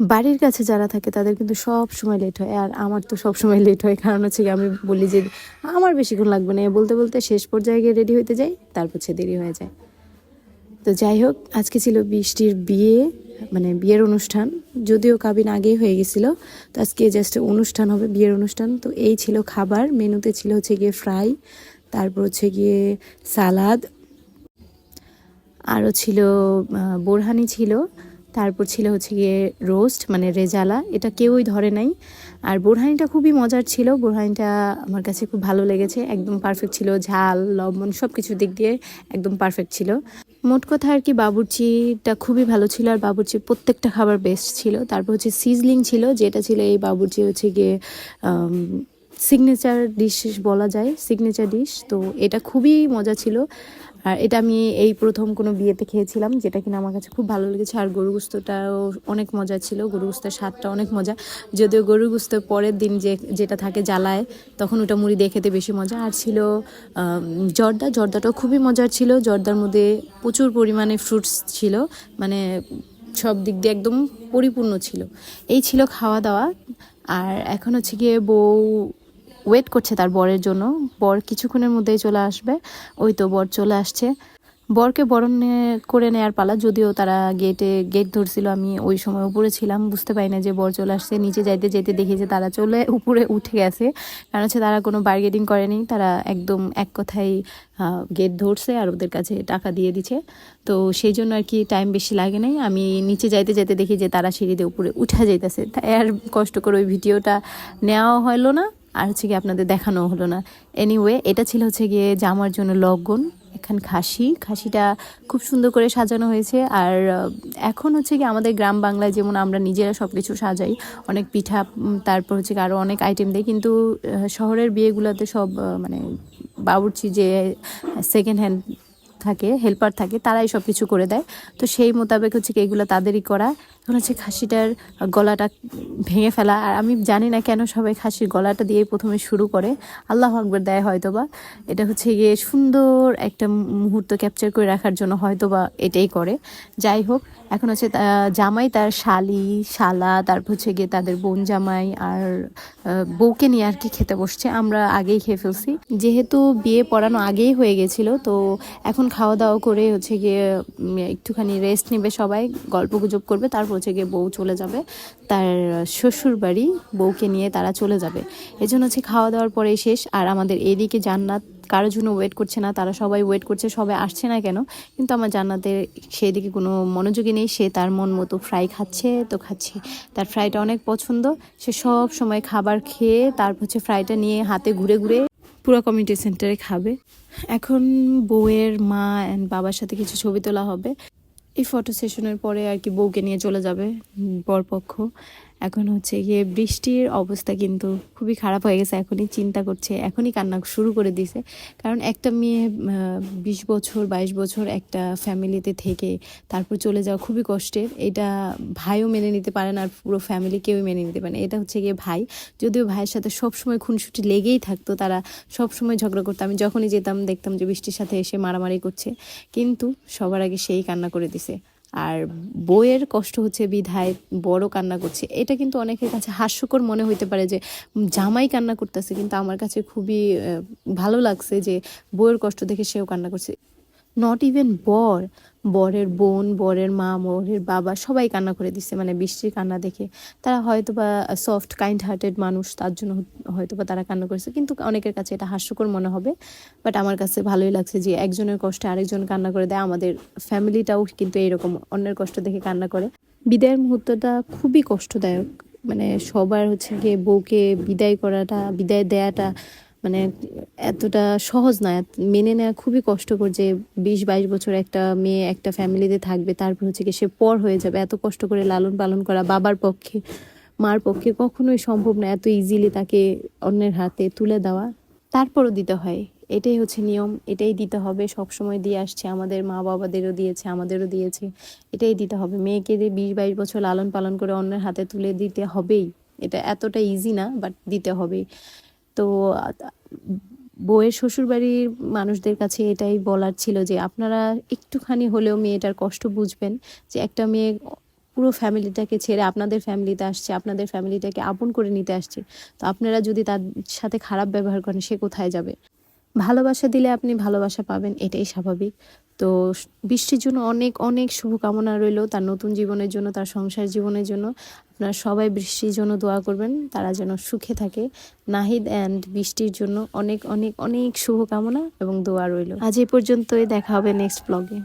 বাড়ির কাছে যারা থাকে তাদের কিন্তু সব সময় লেট হয়। আর আমার তো সব সময় লেট হয়। কারণ হচ্ছে আমি বলি যে, আমার বেশিক্ষণ লাগবে না। বলতে বলতে শেষ পর্যায়ে গিয়ে রেডি হতে যাই, তারপর হচ্ছে দেরি হয়ে যায়। তো যাই হোক, আজকে ছিল বৃষ্টির বিয়ে মানে বিয়ের অনুষ্ঠান। যদিও কাবিন আগেই হয়ে গেছিল, তো আজকে জাস্ট অনুষ্ঠান হবে, বিয়ের অনুষ্ঠান। তো এই ছিল খাবার, মেনুতে ছিল হচ্ছে গিয়ে ফ্রাই তারপর হচ্ছে গিয়ে সালাদ আরও ছিল বোরহানি ছিল। তারপর ছিল হচ্ছে গিয়ে রোস্ট মানে রেজালা। এটা কেউই ধরে নাই। আর বোরহানিটা খুবই মজার ছিল। বোরহানিটা আমার কাছে খুব ভালো লেগেছে। একদম পারফেক্ট ছিল। ঝাল, লবণ সব কিছু দিক দিয়ে একদম পারফেক্ট ছিল। মোট কথা আর কি, বাবুর্চিটা খুবই ভালো ছিল আর বাবুর্চির প্রত্যেকটা খাবার বেস্ট ছিল। তারপর হচ্ছে সিজলিং ছিল, যেটা ছিল এই বাবুর্চি হচ্ছে গিয়ে সিগনেচার ডিশ বলা যায় সিগনেচার ডিশ তো এটা খুবই মজা ছিল। আর এটা আমি এই প্রথম কোনো বিয়েতে খেয়েছিলাম, যেটা কিনা আমার কাছে খুব ভালো লেগেছে। আর গরু গুস্তটাও অনেক মজা ছিল, গরু গুস্তের স্বাদটা অনেক মজা। যদিও গরু গুস্তের পরের দিন যে, যেটা থাকে জ্বালায়, তখন ওটা মুড়ি দিয়ে খেতে বেশি মজা। আর ছিল জর্দা, জর্দাটাও খুবই মজার ছিল। জর্দার মধ্যে প্রচুর পরিমাণে ফ্রুটস ছিল মানে সব দিক দিয়ে একদম পরিপূর্ণ ছিল। এই ছিল খাওয়া দাওয়া। আর এখন হচ্ছে গিয়ে বউ ওয়েট করছে তার বরের জন্য। বর কিছুক্ষণের মধ্যেই চলে আসবে। ওই তো বর চলে আসছে। বরকে বরণ করে নেয়ার পালা, যদিও তারা গেটে গেট ধরছিল, আমি ওই সময় উপরে ছিলাম, বুঝতে পারি না যে বর চলে আসছে। নিচে যাইতে যেতে দেখি যে তারা চলে উপরে উঠে গেছে। কারণ হচ্ছে তারা কোনো বার্গেটিং করেনি, তারা একদম এক কথাই গেট ধরছে আর ওদের কাছে টাকা দিয়ে দিছে তো সেই জন্য আর কি টাইম বেশি লাগে নাই। আমি নিচে যাইতে যাইতে দেখি যে তারা সিঁড়িতে উপরে উঠা যাইতেছে। আর কষ্ট করে ওই ভিডিওটা নেওয়া হলো না। আর হচ্ছে গিয়ে আপনাদের দেখানো হলো না। এনিওয়ে এটা ছিল হচ্ছে গিয়ে জামার জন্য লগন এখান খাসি। খাসিটা খুব সুন্দর করে সাজানো হয়েছে। আর এখন হচ্ছে কি আমাদের গ্রাম বাংলায় যেমন আমরা নিজেরা সব কিছু সাজাই, অনেক পিঠা তারপর হচ্ছে আরও অনেক আইটেম দেয় কিন্তু শহরের বিয়েগুলোতে সব মানে বাবুর্চি যে সেকেন্ড হ্যান্ড থাকে হেল্পার থাকে, তারাই সব কিছু করে দেয়। তো সেই মোতাবেক হচ্ছে কি এগুলো তাদেরই করা। এখন হচ্ছে খাসিটার গলাটা ভেঙে ফেলা। আর আমি জানি না কেন সবাই খাসির গলাটা দিয়ে প্রথমে শুরু করে। আল্লাহ আকবর দেয় হয়তোবা। এটা হচ্ছে গিয়ে সুন্দর একটা মুহূর্ত ক্যাপচার করে রাখার জন্য হয়তোবা এটাই করে। যাই হোক, এখন হচ্ছে জামাই তার শালি, শালা, তারপর হচ্ছে গিয়ে তাদের বোন জামাই আর বউকে নিয়ে আর কি খেতে বসছে। আমরা আগেই খেয়ে ফেলছি। যেহেতু বিয়ে পড়ানো আগেই হয়ে গেছিল, তো এখন খাওয়া দাওয়া করে হচ্ছে গিয়ে একটুখানি রেস্ট নেবে সবাই, গল্প গুজব করবে, তারপর হচ্ছে গিয়ে বউ চলে যাবে। তার শ্বশুর বাড়ি বউকে নিয়ে তারা চলে যাবে। এজন্য হচ্ছে খাওয়া দাওয়ার পরে শেষ। আর আমাদের এদিকে জান্নাত কারোর জন্য ওয়েট করছে না, তারা সবাই ওয়েট করছে, সবাই আসছে না কেন? কিন্তু আমার জান্নাতের সেদিকে কোনো মনোযোগী নেই, সে তার মন মতো ফ্রাই খাচ্ছে, তো খাচ্ছে। তার ফ্রাইটা অনেক পছন্দ। সে সব সময় খাবার খেয়ে তারপর হচ্ছে ফ্রাইটা নিয়ে হাতে ঘুরে ঘুরে পুরো কমিউনিটি সেন্টারে খাবে। এখন বউয়ের মা অ্যান্ড বাবার সাথে কিছু ছবি তোলা হবে। এই ফটো সেশনের পরে আর কি বউকে নিয়ে চলে যাবে বরপক্ষ। এখন হচ্ছে গিয়ে বৃষ্টির অবস্থা কিন্তু খুবই খারাপ হয়ে গেছে, এখনই চিন্তা করছে, এখনই কান্না শুরু করে দিছে কারণ একটা মেয়ে বিশ বছর, বাইশ বছর একটা ফ্যামিলিতে থেকে তারপর চলে যাওয়া খুবই কষ্টের। এটা ভাইও মেনে নিতে পারে না আর পুরো ফ্যামিলি কেউই মেনে নিতে পারে না। এটা হচ্ছে গিয়ে ভাই। যদিও ভাইয়ের সাথে সবসময় খুনসুটি লেগেই থাকতো, তারা সবসময় ঝগড়া করতো। আমি যখনই যেতাম দেখতাম যে বৃষ্টির সাথে এসে মারামারি করছে। কিন্তু সবার আগে সেই কান্না করে দিছে। আর বইয়ের কষ্ট হচ্ছে, বিধায় বড় কান্না করছে। এটা কিন্তু অনেকের কাছে হাস্যকর মনে হইতে পারে যে জামাই কান্না করতেছে। কিন্তু আমার কাছে খুবই ভালো লাগছে যে, বইয়ের কষ্ট দেখে সেও কান্না করছে। নট ইভেন বর, বরের বোন, বরের মা, বরের বাবা সবাই কান্না করে দিচ্ছে মানে বৃষ্টির কান্না দেখে। তারা হয়তো বা সফট কাইন্ড হার্টেড মানুষ, তার জন্য হয়তো বা তারা কান্না করেছে। কিন্তু অনেকের কাছে এটা হাস্যকর মনে হবে। বাট আমার কাছে ভালোই লাগছে যে একজনের কষ্টে আরেকজন কান্না করে দেয়, আমাদের ফ্যামিলিটাও কিন্তু এইরকম, অন্যের কষ্ট দেখে কান্না করে। বিদায়ের মুহূর্তটা খুবই কষ্টদায়ক। মানে সবার হচ্ছে গিয়ে বউকে বিদায় করাটা, বিদায় দেয়াটা মানে এতটা সহজ না মেনে নেওয়া খুবই কষ্টকর যে বিশ বাইশ বছর একটা মেয়ে একটা ফ্যামিলিতে থাকবে, তারপর হচ্ছে কি সে পর হয়ে যাবে। এত কষ্ট করে লালন পালন করা বাবার পক্ষে, মার পক্ষে কখনোই সম্ভব না এত ইজিলি তাকে অন্যের হাতে তুলে দেওয়া। তারপরও দিতে হয়। এটাই হচ্ছে নিয়ম, এটাই দিতে হবে। সব সময় দিয়ে আসছে আমাদের মা বাবাদেরও দিয়েছে, আমাদেরও দিয়েছে। এটাই দিতে হবে। মেয়েকে যে বিশ বাইশ বছর লালন পালন করে অন্যের হাতে তুলে দিতে হবেই, এটা এতটা ইজি না বাট দিতে হবেই। তো, বউয়ের শ্বশুরবাড়ির মানুষদের কাছে এটাই বলার ছিল যে, আপনারা একটুখানি হলেও মেয়েটার কষ্ট বুঝবেন যে, একটা মেয়ে পুরো ফ্যামিলিটাকে ছেড়ে আপনাদের ফ্যামিলিতে আসছে, আপনাদের ফ্যামিলিটাকে আপন করে নিতে আসছে। তো আপনারা যদি তার সাথে খারাপ ব্যবহার করেন, সে কোথায় যাবে? ভালোবাসা দিলে আপনি ভালোবাসা পাবেন, এটাই স্বাভাবিক। তো বৃষ্টির জন্য অনেক অনেক শুভকামনা রইল তার নতুন জীবনের জন্য, তার সংসার জীবনের জন্য। আপনারা সবাই বৃষ্টির জন্য দোয়া করবেন, তারা যেন সুখে থাকে। নাহিদ অ্যান্ড বৃষ্টির জন্য অনেক অনেক অনেক শুভকামনা এবং দোয়া রইল। আজ এই পর্যন্তই, দেখা হবে নেক্সট ব্লগে